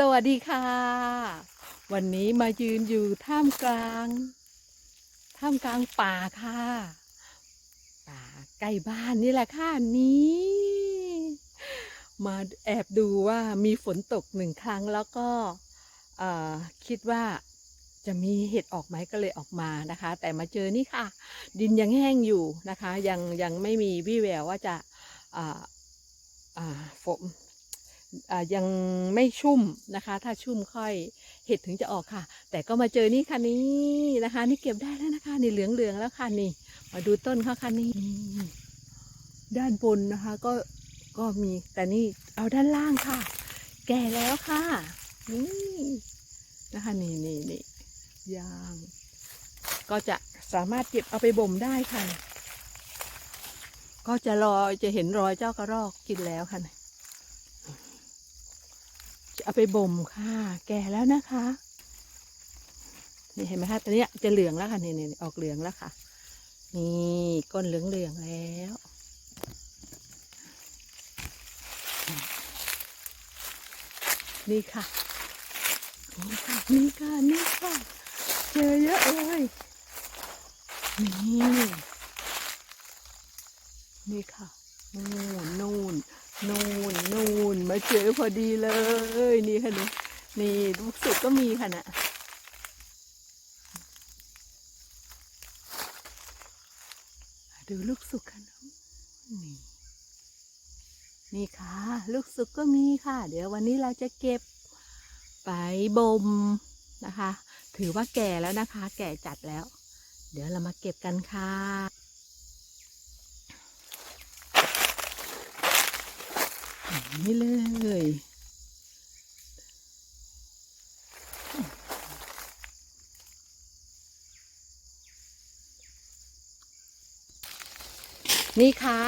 สวัสดีค่ะ วันนี้มายืนอยู่ท่ามกลาง ท่ามกลางป่าค่ะ ป่าใกล้บ้านนี่แหละค่ะนี่มาแอบดูว่ามีฝนตกหนึ่งครั้งแล้วก็คิดว่าจะมีเห็ดออกไหมก็เลยออกมานะคะ แต่มาเจอนี่ค่ะ ดินยังแห้งอยู่นะคะ ยังยังไม่มีวี่แววว่าจะฝน ยังไม่ชุ่มนะคะ ถ้าชุ่มค่อยเห็ดถึงจะออกค่ะ แต่ก็มาเจอนี่ค่ะนี่นะคะ นี่เก็บได้แล้วนะคะ นี่เหลืองๆแล้วค่ะนี่ มาดูต้นเขาค่ะนี่ด้านบนนะคะ ก็ก็มีแต่นี่เอาด้านล่างค่ะ แก่แล้วค่ะ นี่นะคะนี่นี่นี่ยางก็จะสามารถเก็บเอาไปบ่มได้ค่ะ ก็จะรอจะเห็นรอยเจ้ากระรอกกินแล้วค่ะจะ เอาไปบ่มค่ะ แก่แล้วนะคะ นี่เห็นไหมคะตอนนี้จะเหลืองแล้วค่ะนี่นี่ออกเหลืองแล้วค่ะ นี่ก้นเหลืองเหลืองแล้วนี่ค่ะ นี่ค่ะ นี่ค่ะ นี่ค่ะ เจอเยอะเลย นี่ นี่ค่ะ นู่นนู่น นูนนูนมาเจอพอดีเลย นี่ค่ะนี่นี่ลูกสุกก็มีค่ะนะดูลูกสุกค่ะน้องนี่นี่ค่ะ ลูกสุกก็มีค่ะ เดี๋ยววันนี้เราจะเก็บไปบ่มนะคะ ถือว่าแก่แล้วนะคะ แก่จัดแล้ว เดี๋ยวเรามาเก็บกันค่ะ นี่เลยนี่ค่ะ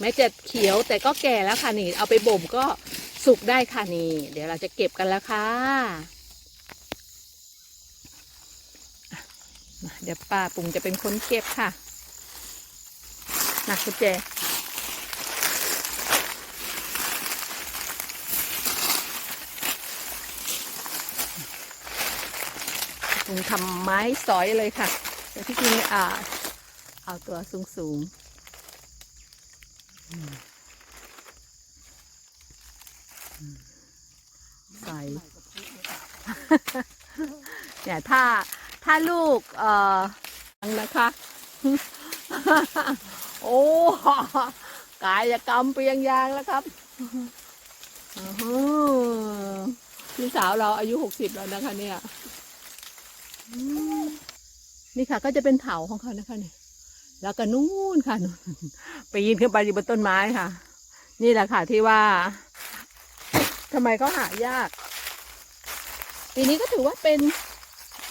แม้จะเขียวแต่ก็แก่แล้วค่ะนี่ เอาไปบ่มก็สุกได้ค่ะนี่ เดี๋ยวเราจะเก็บกันแล้วค่ะเดี๋ยวป้าปุ่งจะเป็นคนเก็บค่ะนะคุณเจ งทำไม้สอยเลยค่ะ แต่ที่จริงอ่า เอาตัวสูงสูงใส่เนี่ยถ้าถ้าลูกเอ่อนะคะ โอ้กายกรรมเปียงยางแล้วครับพี่สาวเราอายุหกสิบแล้วนะคะเนี่ย นี่ค่ะ ก็จะเป็นเถาของเขานะคะเนี่ยแล้วก็นู่นค่ะนู่นไปยินขึ้นไปอยู่บนต้นไม้ค่ะ นี่แหละค่ะที่ว่าทำไมเขาหายากปีนี้ก็ถือว่าเป็น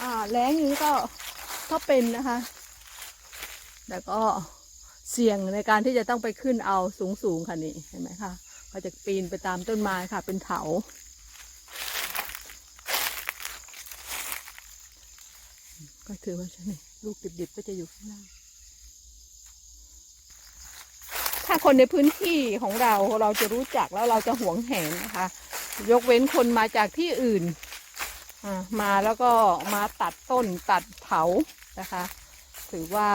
อ่าแรงอย่างนี้ก็ก็เป็นนะคะแต่ก็เสี่ยงในการที่จะต้องไปขึ้นเอาสูงสูงๆค่ะนี่เห็นไหมคะเขาจะปีนไปตามต้นไม้ค่ะ เป็นเถา ก็ถือว่าใช่ไหมลูกดิบๆก็จะอยู่ข้างล่าง ถ้าคนในพื้นที่ของเราเราจะรู้จักแล้วเราจะหวงแหนนะคะ ยกเว้นคนมาจากที่อื่นมาแล้วก็มาตัดต้นตัดเถานะคะ ถือว่า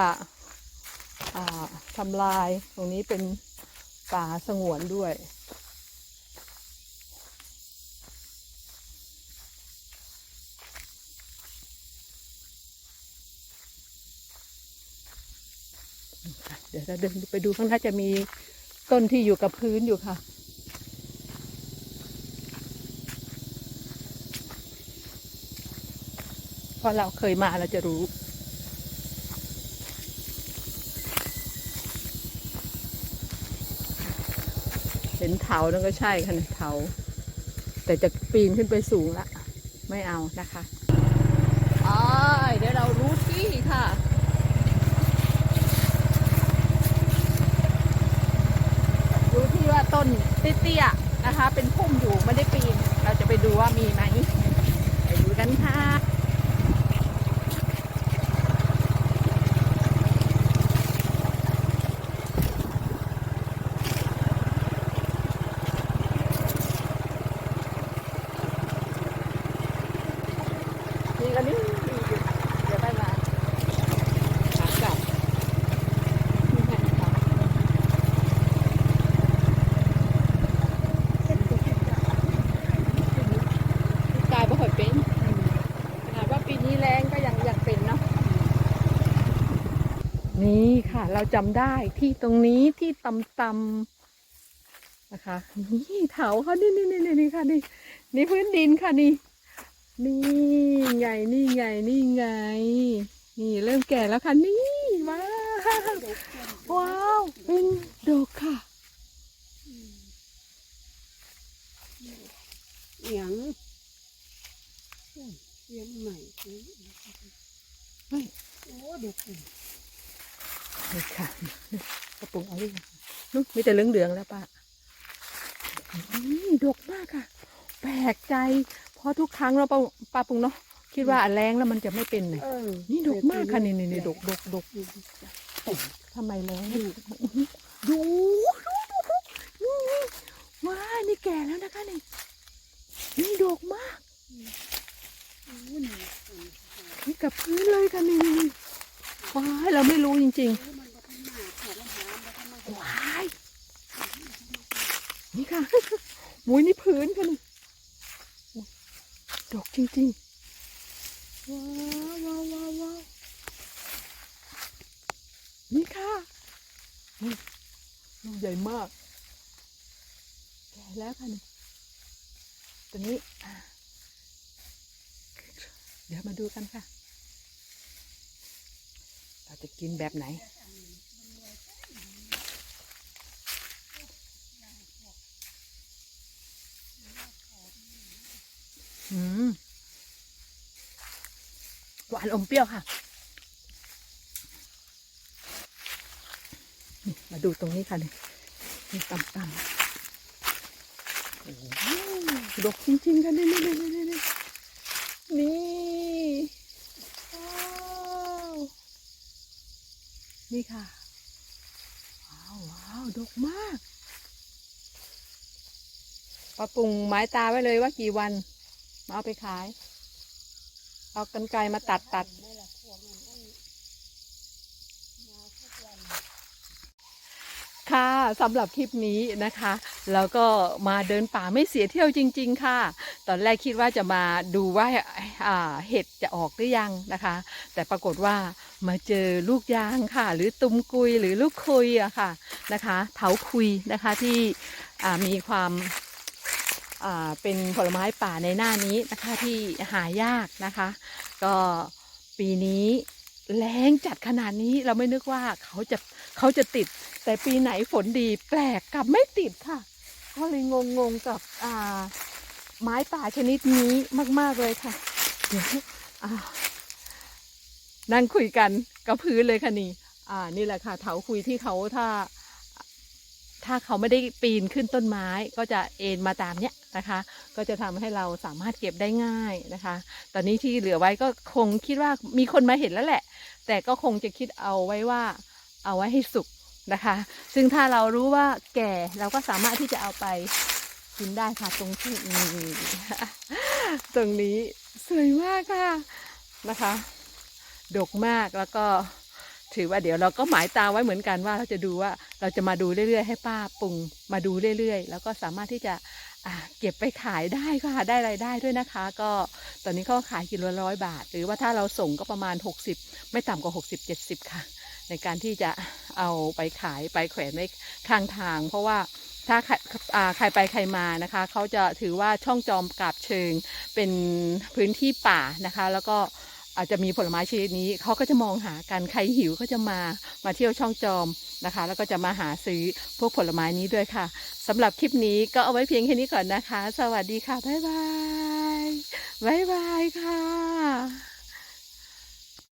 ทำลายตรงนี้เป็นป่าสงวนด้วย เราเดินไปดูข้างหน้าจะมีต้นที่อยู่กับพื้นอยู่ค่ะเพราะเราเคยมาเราจะรู้เห็นเถานั่นก็ใช่ค่ะเถาแต่จะปีนขึ้นไปสูงละ ไม่เอานะคะอ้ายเดี๋ยวเรารู้ที่ค่ะ ดูที่ว่า ต้นเตี้ยๆนะคะ เป็นพุ่มอยู่ไม่ได้ปีน เราจะไปดูว่ามีไหมไปดูกันค่ะ ค่ะ เราจำได้ที่ตรงนี้ที่ตำตำนะคะ นี่เถาค่ะนี่นี่นี่นี่นี่ค่ะนี่นี่พื้นดินค่ะนี่นี่ไงนี่ไงนี่ไง นี่เริ่มแก่แล้วค่ะนี่ว้าวว้าวเป็นดอกค่ะเอียงเอียงใหม่เฮ้ยโอ้ดูสิ นี่ค่ะกระปุกเอาดินุ๊กมีแต่เหลืองๆแล้วป้านี่ดกมากค่ะ แปลกใจ เพราะทุกครั้งเราป้าป้าปุงเนาะคิดว่าแรงแล้วมันจะไม่เป็นเลยเออนี่ดกมากค่ะนี่นี่นี่ดกดกดกทำไมแรงดูดูดูนี่ว้านี่แก่แล้วนะคะนี่นี่ดกมากนี่กับพื้นเลยค่ะนี่นี่นี่ว้ายเราไม่รู้จริง ๆ ว้าย นี่ค่ะมุ้ยนี่พื้นค่ะนี่ดอกจริงๆ ว้าวว้าวว้าวาวนี่ค่ะนี่ลูกใหญ่มาก แก่แล้วค่ะนี่ตัวนี้ เดี๋ยวมาดูกันค่ะ เราจะกินแบบไหน อืมห วานอมเปรี้ยวค่ะ มาดูตรงนี้ค่ะนี่นี่ตำตำโอ้ดกจริงๆค่ะนี่นี่นี่นี่นี่นี่นี่ค่ะ ว้าวว้าวดกมากปะปรุงไม้ตาไว้เลยว่ากี่วัน มาเอาไปขาย เอากันไกลมาตัดตัดค่ะสำหรับคลิปนี้นะคะ แล้วก็มาเดินป่าไม่เสียเที่ยวจริง ๆ ค่ะ ตอนแรกคิดว่าจะมาดูว่าาเห็ดจะออกหรือยังนะคะ แต่ปรากฏว่ามาเจอลูกยางค่ะ หรือตุมกุยหรือลูกคุยอะค่ะนะคะ เถาคุยนะคะที่มีความ เป็นผลไม้ป่าในหน้านี้นะคะที่หายากนะคะ ก็ปีนี้แรงจัดขนาดนี้เราไม่นึกว่าเขาจะเขาจะติด แต่ปีไหนฝนดีแปลกกลับไม่ติดค่ะ ก็เลยงงงๆกับอ่าไม้ป่าชนิดนี้มาก ๆ เลยค่ะเดี๋ยวอ่านั่งคุยกันกับพื้นเลยค่ะนี่อ่านี่แหละค่ะเถาคุยที่เขาถ้า ถ้าเขาไม่ได้ปีนขึ้นต้นไม้ก็จะเอ็นมาตามเนี้ยนะคะ ก็จะทำให้เราสามารถเก็บได้ง่ายนะคะ ตอนนี้ที่เหลือไว้ก็คงคิดว่ามีคนมาเห็นแล้วแหละ แต่ก็คงจะคิดเอาไว้ว่าเอาไว้ให้สุกนะคะ ซึ่งถ้าเรารู้ว่าแก่เราก็สามารถที่จะเอาไปกินได้ค่ะตรงที่นี่ตรงนี้สวยมากค่ะนะคะ ดกมากแล้วก็ ถือว่าเดี๋ยวเราก็หมายตาไว้เหมือนกันว่าเราจะดูว่าเราจะมาดูเรื่อยๆให้ป้าปรุงมาดูเรื่อยๆ แล้วก็สามารถที่จะเก็บไปขายได้ค่ะได้รายได้ด้วยนะคะ ก็ตอนนี้เขาขายกิโลละร้อยบาท หรือว่าถ้าเราส่งก็ประมาณ 60 ไม่ต่ำกว่า 60 70 ค่ะ ในการที่จะเอาไปขายไปแขวนไว้ข้างทาง เพราะว่าถ้าใครอ่าใครไปใครมานะคะ เขาจะถือว่าช่องจอมกาบเชิงเป็นพื้นที่ป่านะคะ แล้วก็ อาจจะมีผลไม้ชนิดนี้เขาก็จะมองหากันใครหิวก็จะมามาเที่ยวช่องจอมนะคะ แล้วก็จะมาหาซื้อพวกผลไม้นี้ด้วยค่ะสำหรับคลิปนี้ก็เอาไว้เพียงแค่นี้ก่อนนะคะ สวัสดีค่ะบ๊ายบายบ๊ายบายค่ะ